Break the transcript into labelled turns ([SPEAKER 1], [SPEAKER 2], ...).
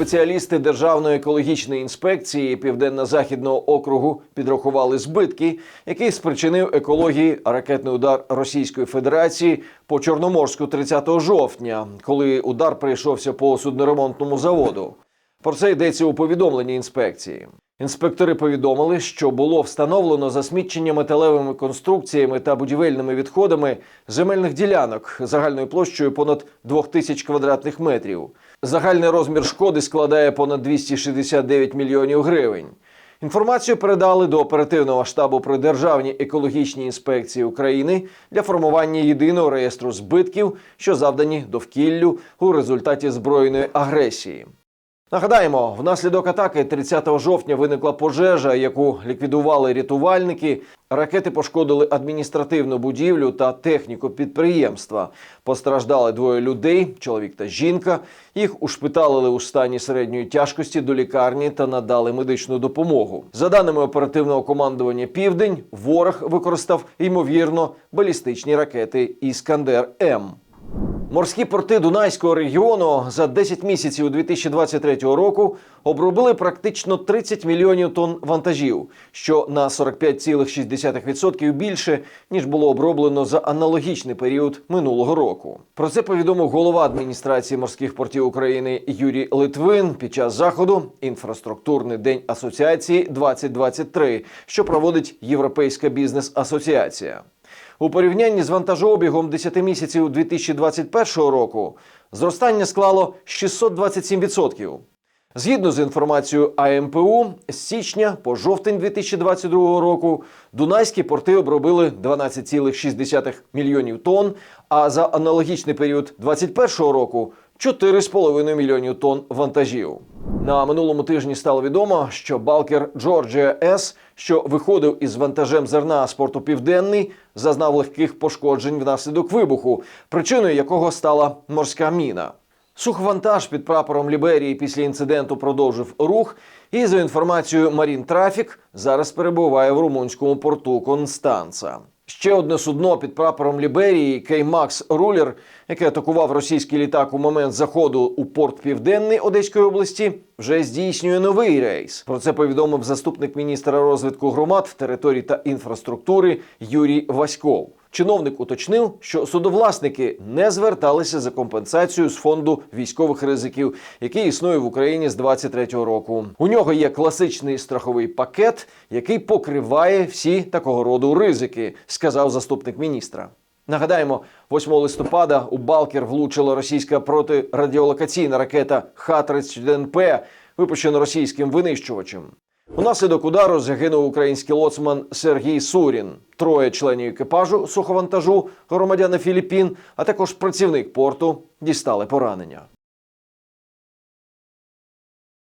[SPEAKER 1] Спеціалісти Державної екологічної інспекції Південно-Західного округу підрахували збитки, які спричинив екології ракетний удар Російської Федерації по Чорноморську 30 жовтня, коли удар прийшовся по судноремонтному заводу. Про це йдеться у повідомленні інспекції. Інспектори повідомили, що було встановлено засмічення металевими конструкціями та будівельними відходами земельних ділянок загальною площею понад 2000 квадратних метрів. Загальний розмір шкоди складає понад 269 мільйонів гривень. Інформацію передали до оперативного штабу при Державній екологічній інспекції України для формування єдиного реєстру збитків, що завдані довкіллю у результаті збройної агресії. Нагадаємо, внаслідок атаки 30 жовтня виникла пожежа, яку ліквідували рятувальники. Ракети пошкодили адміністративну будівлю та техніку підприємства. Постраждали двоє людей, чоловік та жінка. Їх ушпиталили у стані середньої тяжкості до лікарні та надали медичну допомогу. За даними оперативного командування Південь, ворог використав ймовірно балістичні ракети Іскандер М. Морські порти Дунайського регіону за 10 місяців 2023 року обробили практично 30 мільйонів тонн вантажів, що на 45,6% більше ніж було оброблено за аналогічний період минулого року. Про це повідомив голова адміністрації морських портів України Юрій Литвин під час заходу інфраструктурний день асоціації 2023, що проводить Європейська бізнес-асоціація. У порівнянні з вантажообігом 10 місяців 2021 року зростання склало 627%. Згідно з інформацією АМПУ, з січня по жовтень 2022 року дунайські порти обробили 12,6 мільйонів тонн, а за аналогічний період 2021 року 4,5 мільйонів тонн вантажів. На минулому тижні стало відомо, що балкер Джорджія С, що виходив із вантажем зерна з порту Південний, зазнав легких пошкоджень внаслідок вибуху, причиною якого стала морська міна. Суховантаж під прапором Ліберії після інциденту продовжив рух. І за інформацією Марін Трафік зараз перебуває в румунському порту Констанца. Ще одне судно під прапором Ліберії Кеймакс Рулер, яке атакував російський літак у момент заходу у порт Південний Одеської області, вже здійснює новий рейс. Про це повідомив заступник міністра розвитку громад, територій та інфраструктури Юрій Васьков. Чиновник уточнив, що судовласники не зверталися за компенсацією з фонду військових ризиків, який існує в Україні з 23-го року. У нього є класичний страховий пакет, який покриває всі такого роду ризики, сказав заступник міністра. Нагадаємо, 8 листопада у Балкер влучила російська протирадіолокаційна ракета Х-31П, випущена російським винищувачем. Унаслідок удару загинув український лоцман Сергій Сурін, троє членів екіпажу суховантажу, громадяни Філіппін, а також працівник порту дістали поранення.